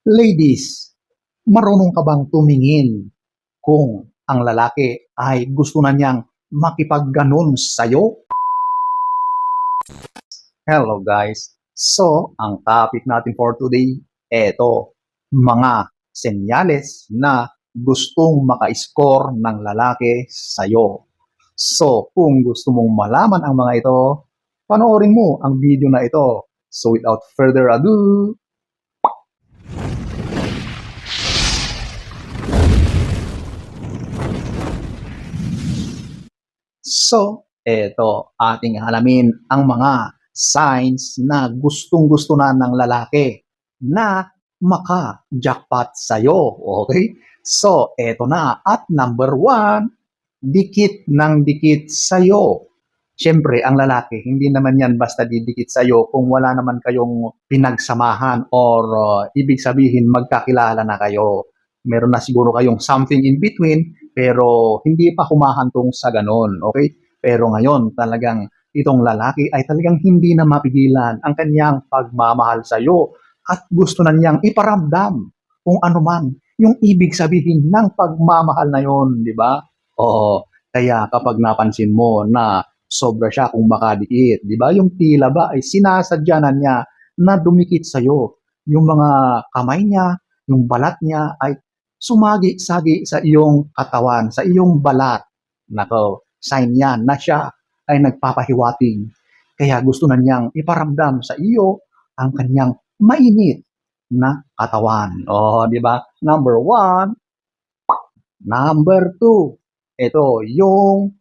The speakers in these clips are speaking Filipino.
Ladies, marunong ka bang tumingin kung ang lalaki ay gusto na niyang makipagganon sa'yo? Hello guys. So, ang topic natin for today, eto, mga senyales na gustong maka-score ng lalaki sa'yo. So, kung gusto mong malaman ang mga ito, panoorin mo ang video na ito. So, without further ado, So, eto, ating alamin ang mga signs na gustong-gusto na ng lalaki na maka-jackpot sa'yo. Okay? So, eto na. At number one, dikit ng dikit sa'yo. Siyempre, ang lalaki, hindi naman yan basta didikit sa'yo kung wala naman kayong pinagsamahan or uh, ibig sabihin magkakilala na kayo. Meron na siguro kayong something in between pero hindi pa humahantong sa ganon. Okay? Pero ngayon, talagang itong lalaki ay talagang hindi na mapigilan ang kanyang pagmamahal sa iyo at gusto na niyang iparamdam kung ano man yung ibig sabihin ng pagmamahal na yon, di ba? Oo. Kaya kapag napansin mo na sobra siya kung makadikit, di ba? Yung tila ba ay sinasadya na niya na dumikit sa iyo. Yung mga kamay niya, yung balat niya ay sumagi-sagi sa iyong katawan, sa iyong balat. Nako, sign yan na siya ay nagpapahiwating. Kaya gusto na niyang iparamdam sa iyo ang kanyang mainit na katawan. Oh, di ba? Number one. Number two. Ito, yung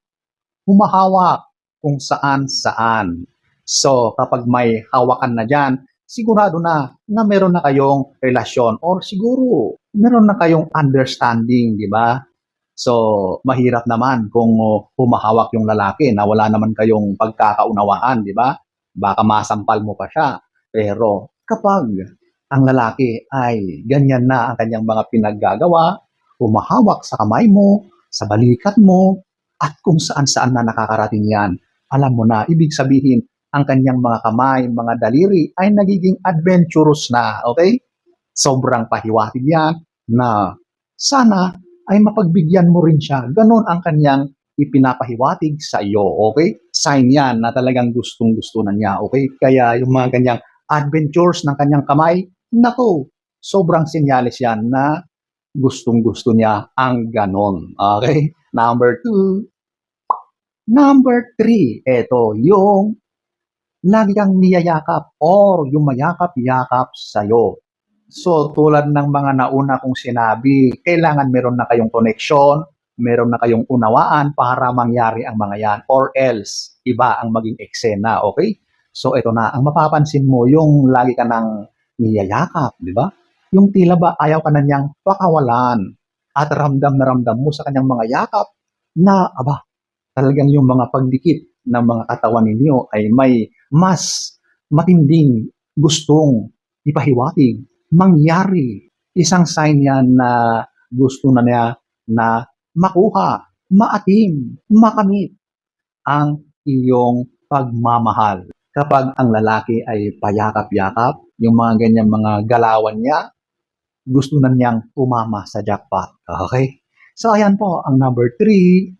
humahawak kung saan-saan. So, kapag may hawakan na dyan, sigurado na na meron na kayong relasyon or siguro meron na kayong understanding, di ba? So, mahirap naman kung uh, humahawak yung lalaki na wala naman kayong pagkakaunawaan, di ba? Baka masampal mo pa siya. Pero kapag ang lalaki ay ganyan na ang kanyang mga pinaggagawa, humahawak sa kamay mo, sa balikat mo, at kung saan-saan na nakakarating yan, alam mo na, ibig sabihin, ang kanyang mga kamay, mga daliri ay nagiging adventurous na, okay? Sobrang pahiwatig yan na sana ay mapagbigyan mo rin siya. Ganon ang kanyang ipinapahiwatig sa iyo, okay? Sign yan na talagang gustong-gusto na niya, okay? Kaya yung mga kanyang adventures ng kanyang kamay, nako, sobrang sinyalis yan na gustong-gusto niya ang ganon, okay? Number two. Number three, ito, yung lagi kang niyayakap or yung mayakap-yakap sa'yo. So, tulad ng mga nauna kong sinabi, kailangan meron na kayong connection, meron na kayong unawaan para mangyari ang mga yan or else iba ang maging eksena, okay? So, ito na, ang mapapansin mo, yung lagi ka nang niyayakap, di ba? Yung tila ba ayaw ka na niyang pakawalan at ramdam na ramdam mo sa kanyang mga yakap na, aba, talagang yung mga pagdikit ng mga katawan ninyo ay may mas matinding gustong ipahiwatig, mangyari. Isang sign yan na gusto na niya na makuha, maatim, makamit ang iyong pagmamahal. Kapag ang lalaki ay payakap-yakap, yung mga ganyan mga galawan niya, gusto na niyang tumama sa jackpot. Okay? So, ayan po, ang number three.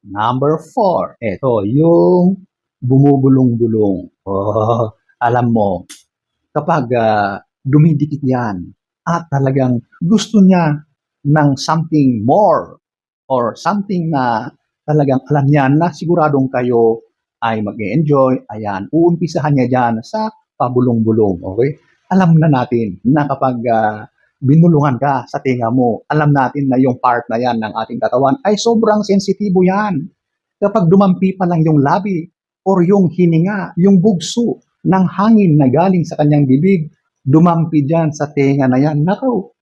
Number four, ito, yung bumubulong-bulong. Oh, alam mo, kapag uh, dumidikit yan at talagang gusto niya ng something more or something na talagang alam niya na siguradong kayo ay mag-enjoy, ayan, uumpisahan niya dyan sa pabulong-bulong, okay? Alam na natin na kapag uh, binulungan ka sa tinga mo, alam natin na yung part na yan ng ating katawan ay sobrang sensitibo yan. Kapag dumampi pa lang yung labi or yung hininga, yung bugso ng hangin na galing sa kanyang bibig, dumampi dyan sa tenga na yan. Nako,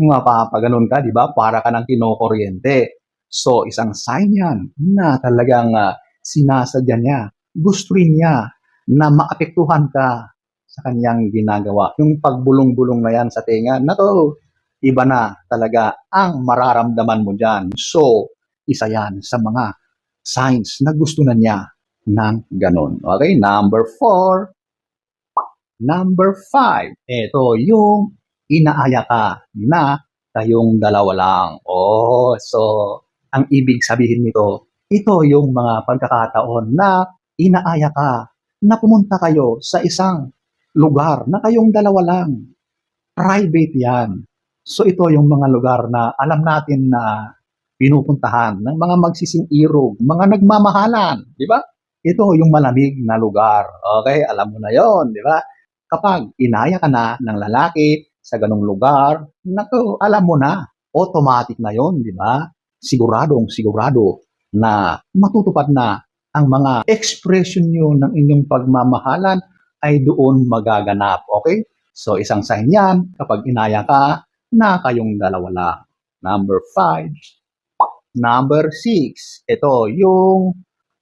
mapapaganon ka, di ba? Para ka ng kinokuryente. So, isang sign yan na talagang uh, sinasadya niya, gusto rin niya na maapektuhan ka sa kanyang ginagawa. Yung pagbulong-bulong na yan sa tenga, nako, iba na talaga ang mararamdaman mo dyan. So, isa yan sa mga signs na gusto na niya ng ganon. Okay, number four. Number five, ito yung inaaya ka na kayong dalawa lang. Oh, so ang ibig sabihin nito, ito yung mga pagkakataon na inaaya ka na pumunta kayo sa isang lugar na kayong dalawa lang. Private yan. So ito yung mga lugar na alam natin na pinupuntahan ng mga magsising irog, mga nagmamahalan, di ba? Ito yung malamig na lugar. Okay, alam mo na yon, di ba? Kapag inaya ka na ng lalaki sa ganong lugar, naku, alam mo na, automatic na yon, di ba? Siguradong sigurado na matutupad na ang mga expression nyo ng inyong pagmamahalan ay doon magaganap. Okay? So, isang sign yan kapag inaya ka na kayong dalawa lang. Number five. Number six. Ito, yung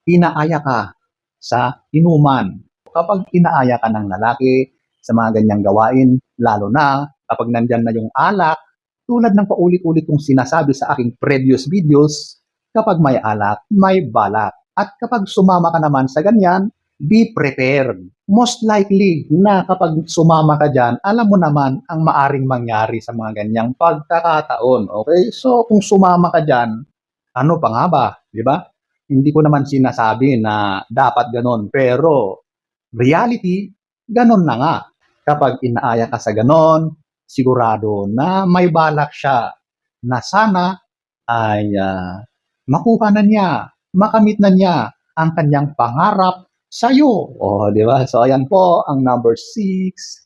inaaya ka sa inuman. Kapag inaaya ka ng lalaki sa mga ganyang gawain, lalo na kapag nandyan na yung alak, tulad ng paulit-ulit kong sinasabi sa aking previous videos, kapag may alak, may balak. At kapag sumama ka naman sa ganyan, be prepared. Most likely na kapag sumama ka dyan, alam mo naman ang maaring mangyari sa mga ganyang pagkakataon. Okay? So, kung sumama ka dyan, ano pa nga ba? Di ba? Hindi ko naman sinasabi na dapat ganon. Pero, reality, ganon na nga. Kapag inaaya ka sa ganon, sigurado na may balak siya na sana ay ah, makuha na niya, makamit na niya ang kanyang pangarap sa iyo. O, di ba? So, ayan po ang number six.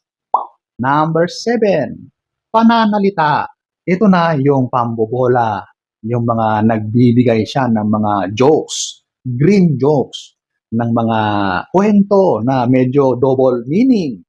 Number seven, pananalita. Ito na yung pambobola, yung mga nagbibigay siya ng mga jokes, green jokes, ng mga kwento na medyo double meaning.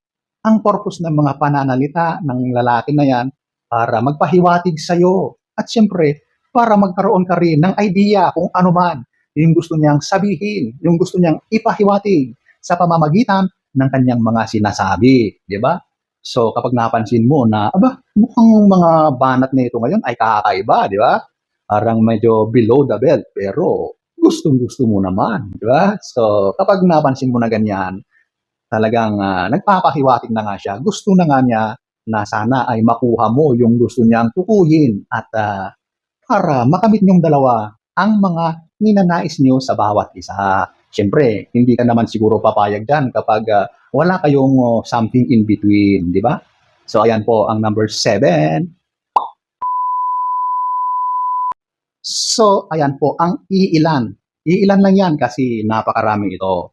Ang purpose ng mga pananalita ng lalaki na yan para magpahiwatig sa iyo. At siyempre, para magkaroon ka rin ng idea kung ano man yung gusto niyang sabihin, yung gusto niyang ipahiwatig sa pamamagitan ng kanyang mga sinasabi, di ba? So kapag napansin mo na, aba, mukhang mga banat na ito ngayon ay kakaiba, di ba? Parang medyo below the belt, pero gustong-gusto mo naman, di ba? So kapag napansin mo na ganyan, talagang ah, nagpapahiwatig na nga siya, gusto na nga niya na sana ay makuha mo yung gusto niyang tukuyin at ah, para makamit niyong dalawa ang mga ninanais niyo sa bawat isa. Siyempre, hindi ka naman siguro papayag dyan kapag ah, wala kayong oh, something in between, di ba? So, ayan po ang number seven. So, ayan po ang iilan. Iilan lang yan kasi napakarami ito.